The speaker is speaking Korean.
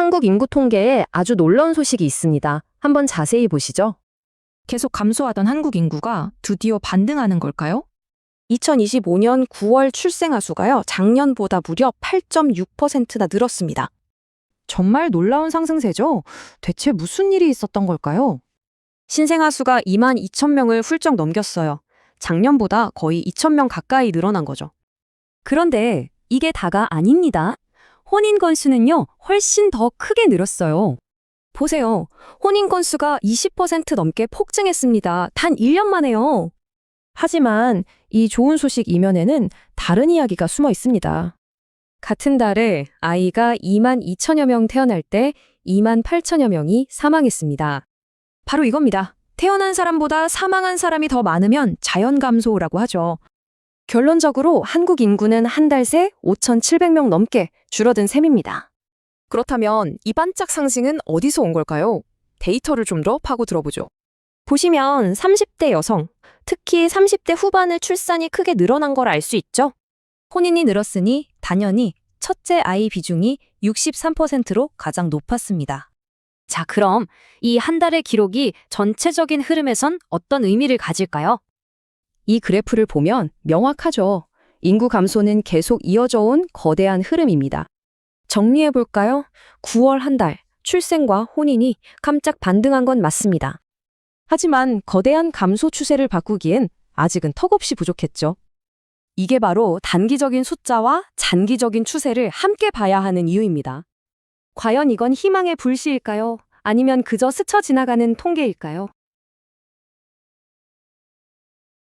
한국 인구 통계에 아주 놀라운 소식이 있습니다. 한번 자세히 보시죠. 계속 감소하던 한국 인구가 드디어 반등하는 걸까요? 2025년 9월 출생아 수가요, 작년보다 무려 8.6%나 늘었습니다. 정말 놀라운 상승세죠? 대체 무슨 일이 있었던 걸까요? 신생아 수가 2만 2천 명을 훌쩍 넘겼어요. 작년보다 거의 2천 명 가까이 늘어난 거죠. 그런데 이게 다가 아닙니다. 혼인 건수는요, 훨씬 더 크게 늘었어요. 보세요. 혼인 건수가 20% 넘게 폭증했습니다. 단 1년 만에요. 하지만 이 좋은 소식 이면에는 다른 이야기가 숨어 있습니다. 같은 달에 아이가 2만 2천여 명 태어날 때 2만 8천여 명이 사망했습니다. 바로 이겁니다. 태어난 사람보다 사망한 사람이 더 많으면 자연 감소라고 하죠. 결론적으로 한국 인구는 한 달 새 5,700명 넘게 줄어든 셈입니다. 그렇다면 이 반짝 상승은 어디서 온 걸까요? 데이터를 좀 더 파고 들어보죠. 보시면 30대 여성, 특히 30대 후반의 출산이 크게 늘어난 걸 알 수 있죠? 혼인이 늘었으니 당연히 첫째 아이 비중이 63%로 가장 높았습니다. 자, 그럼 이 한 달의 기록이 전체적인 흐름에선 어떤 의미를 가질까요? 이 그래프를 보면 명확하죠. 인구 감소는 계속 이어져 온 거대한 흐름입니다. 정리해 볼까요? 9월 한 달, 출생과 혼인이 깜짝 반등한 건 맞습니다. 하지만 거대한 감소 추세를 바꾸기엔 아직은 턱없이 부족했죠. 이게 바로 단기적인 숫자와 장기적인 추세를 함께 봐야 하는 이유입니다. 과연 이건 희망의 불씨일까요? 아니면 그저 스쳐 지나가는 통계일까요?